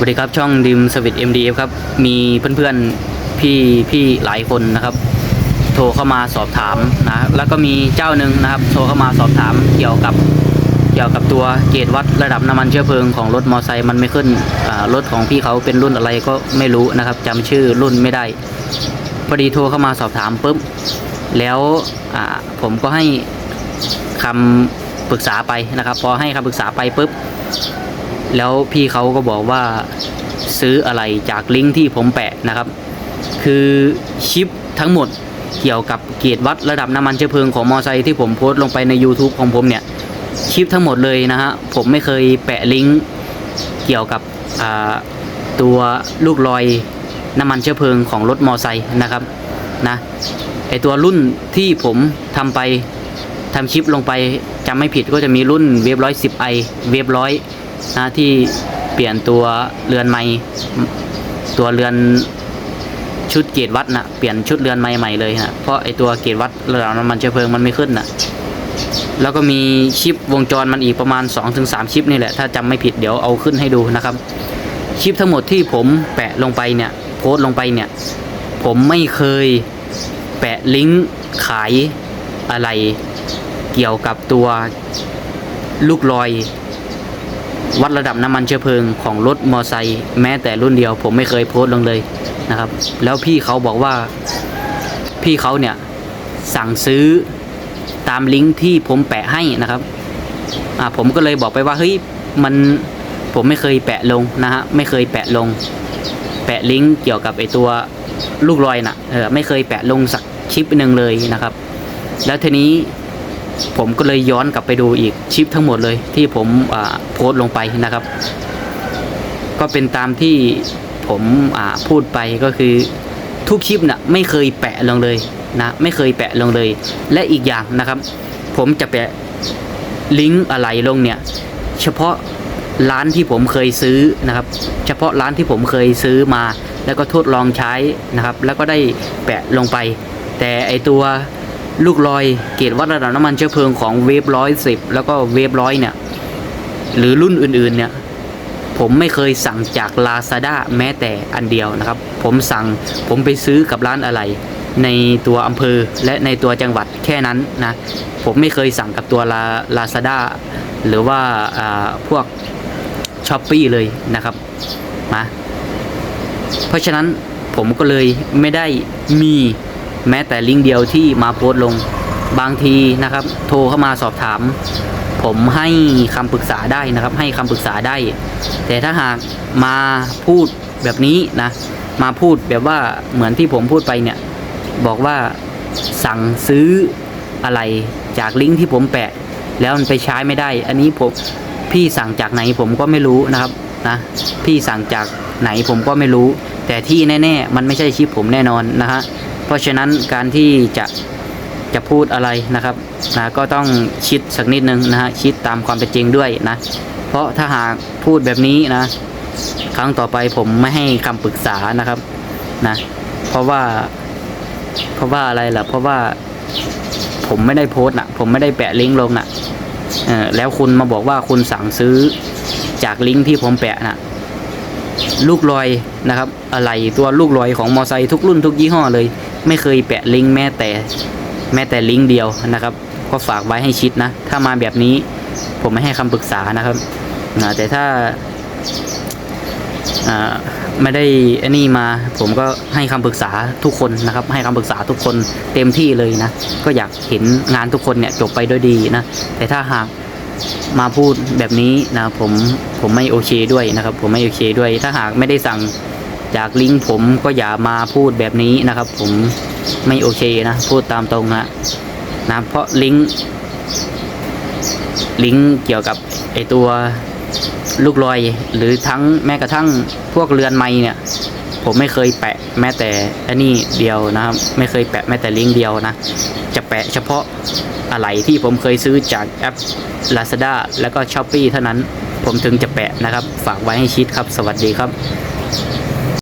สวัสดีครับช่องดิมสวิต MDF ครับ มีเพื่อนๆพี่พี่หลายคนนะครับ โทรเข้ามาสอบถามนะ แล้วก็มีเจ้าหนึ่งนะครับ โทรเข้ามาสอบถามเกี่ยวกับเกี่ยวกับตัวเกจวัดระดับน้ำมันเชื้อเพลิงของรถมอไซค์มันไม่ขึ้นรถของพี่เขาเป็นรุ่นอะไรก็ไม่รู้นะครับจำชื่อรุ่นไม่ได้พอดีโทรเข้ามาสอบถามปุ๊บแล้วผมก็ให้คำปรึกษาไปนะครับ พอให้คำปรึกษาไปปุ๊บ แล้วพี่เขาก็บอกว่าซื้ออะไรจากลิงก์ที่ผมแปะนะครับ คือชิปทั้งหมดเกี่ยวกับเกียรติวัดระดับน้ำมันเชื้อเพลิงของมอไซค์ที่ผมโพสต์ลงไปใน YouTube ของผมเนี่ยชิปทั้งหมดเลยนะฮะผมไม่เคยแปะลิงก์เกี่ยวกับตัวลูกลอยน้ำมันเชื้อเพลิงของรถมอไซค์นะครับนะไอตัวรุ่นที่ผมทำไปทำคลิปลงไปจำไม่ผิดก็จะมีรุ่นเวฟร้อยสิบไอเวฟร้อย นะที่เปลี่ยนตัวเรือนไม้ตัวเรือนชุดเกตวัดนะเปลี่ยนชุดเรือนไม้ใหม่เลยนะเพราะไอตัวเกตวัดระดับน้ำมันเชื้อเพลิงมันไม่ขึ้นนะแล้วก็มีชิปวงจรมันอีกประมาณ 2-3 ชิปนี่แหละ ถ้าจำไม่ผิดเดี๋ยวเอาขึ้นให้ดูนะครับ ชิปทั้งหมดที่ผมแปะลงไปเนี่ยโพสต์ลงไปเนี่ย ผมไม่เคยแปะลิงก์ขายอะไรเกี่ยวกับตัวลูกลอย วัดระดับน้ำมันเชื้อเพลิงของรถมอไซค์แม้แต่รุ่นเดียว ผมไม่เคยโพสต์ลงเลยนะครับ แล้วพี่เขาบอกว่าพี่เขาเนี่ยสั่งซื้อตามลิงก์ที่ผมแปะให้นะครับอ่าผมก็เลยบอกไปว่าเฮ้ยมันผมไม่เคยแปะลงนะฮะไม่เคยแปะลง แปะลิงก์เกี่ยวกับไอตัวลูกลอยน่ะเออไม่เคยแปะลงสักคลิปหนึ่งเลยนะครับ แล้วทีนี้ ผมก็เลยย้อนกลับไปดูอีกชิปทั้งหมดเลยที่ผมโพสต์ลงไปนะครับ ก็เป็นตามที่ผมพูดไปก็คือทุกคลิปน่ะไม่เคยแปะลงเลยนะไม่เคยแปะลงเลย และอีกอย่างนะครับ ผมจะแปะลิงก์อะไรลงเนี่ยเฉพาะร้านที่ผมเคยซื้อนะครับ เฉพาะร้านที่ผมเคยซื้อมา แล้วก็ทดลองใช้นะครับ แล้วก็ได้แปะลงไป แต่ไอตัว ลูกลอยเกรดวัดระดับน้ำมันเชื้อเพลิงของเวฟร้อยสิบแล้วก็เวฟร้อยเนี่ย หรือรุ่นอื่นๆเนี่ย ผมไม่เคยสั่งจาก Lazada แม้แต่อันเดียวนะครับ ผมสั่งผมไปซื้อกับร้านอะไร ในตัวอำเภอและในตัวจังหวัดแค่นั้นนะ ผมไม่เคยสั่งกับตัวลา Lazada หรือว่าอ่าพวกช้อปปี้เลยนะครับนะเพราะฉะนั้นผมก็เลยไม่ได้มี แม้แต่ลิงก์เดียวที่มาโพสลงบางทีนะครับ โทรเข้ามาสอบถาม ผมให้คำปรึกษาได้นะครับ ให้คำปรึกษาได้ แต่ถ้าหากมาพูดแบบนี้นะ มาพูดแบบว่าเหมือนที่ผมพูดไปเนี่ย บอกว่าสั่งซื้ออะไรจากลิงก์ที่ผมแปะ แล้วมันไปใช้ไม่ได้ อันนี้ผมพี่สั่งจากไหนผมก็ไม่รู้นะครับนะพี่สั่งจากไหนผมก็ไม่รู้ แต่ที่แน่ ๆ มันไม่ใช่ชิปผมแน่นอนนะฮะ เพราะฉะนั้นการที่จะจะพูดอะไรนะครับนะก็ต้องคิดสักนิดนึงนะฮะคิดตามความเป็นจริงด้วยนะ เพราะถ้าหากพูดแบบนี้นะ ครั้งต่อไปผมไม่ให้คำปรึกษานะครับนะ เพราะว่า เพราะว่าอะไรล่ะ เพราะว่าผมไม่ได้โพสต์นะผมไม่ได้แปะลิงก์ลงนะแล้วคุณมาบอกว่าคุณสั่งซื้อจากลิงก์ที่ผมแปะนะลูกลอยนะครับ อะไรตัวลูกลอยของมอไซค์ทุกรุ่นทุกยี่ห้อเลย ไม่เคยแปะลิงก์แม้แต่แม้แต่ลิงก์เดียวนะครับ ก็ฝากไว้ให้ชิดนะ ถ้ามาแบบนี้ผมไม่ให้คำปรึกษานะครับนะแต่ถ้าไม่ได้อันนี้มาผมก็ให้คำปรึกษาทุกคนนะครับ ให้คำปรึกษาทุกคนเต็มที่เลยนะ ก็อยากเห็นงานทุกคนเนี่ยจบไปด้วยดีนะ แต่ถ้าหากมาพูดแบบนี้นะผมผมไม่โอเคด้วยนะครับ ผมไม่โอเคด้วย ถ้าหากไม่ได้สั่ง จากลิงก์ผมก็อย่ามาพูดแบบนี้นะครับ ผมไม่โอเคนะ พูดตามตรงนะนะเพราะลิงก์ลิงก์เกี่ยวกับไอตัวลูกลอยหรือทั้งแม้กระทั่งพวกเรือนไม้เนี่ย ผมไม่เคยแปะแม้แต่อันนี้เดียวนะครับ ไม่เคยแปะแม้แต่ลิงก์เดียวนะ จะแปะเฉพาะอะไรที่ผมเคยซื้อจากแอป Lazada แล้วก็ s h อ p e e เท่านั้น ผมถึงจะแปะนะครับ ฝากไว้ให้ชิดครับ สวัสดีครับ